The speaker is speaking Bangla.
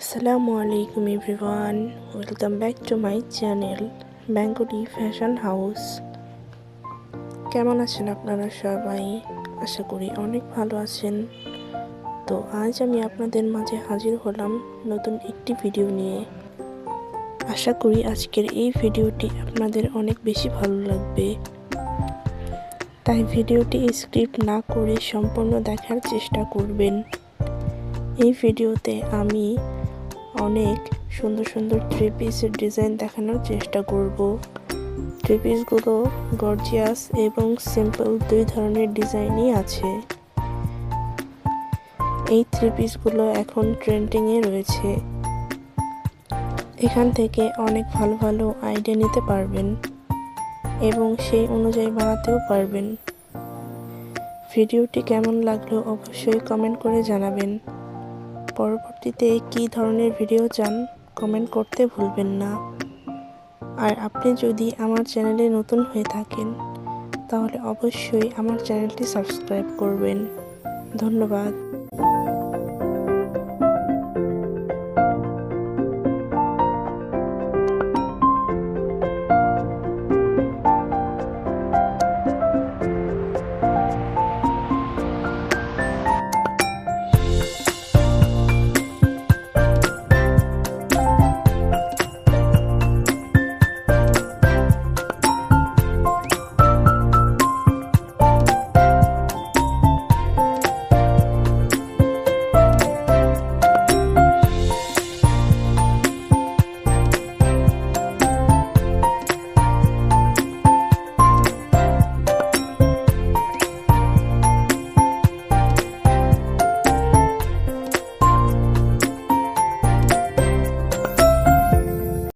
আসসালামু আলাইকুম everyone, welcome back to my channel Bengali fashion house. কেমন আছেন আপনারা সবাই? আশা করি অনেক ভালো আছেন। তো আজ আমি আপনাদের মাঝে হাজির হলাম নতুন একটি ভিডিও নিয়ে। আশা করি আজকের এই ভিডিওটি আপনাদের অনেক বেশি ভালো লাগবে। তাই ভিডিওটি স্ক্রিপ্ট না করে সম্পূর্ণ দেখার চেষ্টা করবেন। এই ভিডিওতে আমি অনেক সুন্দর সুন্দর থ্রি পিসের ডিজাইন দেখানোর চেষ্টা করব। থ্রি পিসগুলো গর্জিয়াস এবং সিম্পল দুই ধরনের ডিজাইনই আছে। এই থ্রি পিসগুলো এখন ট্রেন্ডিংয়ে রয়েছে। এখান থেকে অনেক ভালো ভালো আইডিয়া নিতে পারবেন এবং সেই অনুযায়ী বানাতেও পারবেন। ভিডিওটি কেমন লাগল অবশ্যই কমেন্ট করে জানাবেন। পরবর্তীতে কি ধরনের ভিডিও চান কমেন্ট করতে ভুলবেন না। আর আপনি যদি আমার চ্যানেলে নতুন হয়ে থাকেন, তাহলে অবশ্যই আমার চ্যানেলটি সাবস্ক্রাইব করবেন। ধন্যবাদ।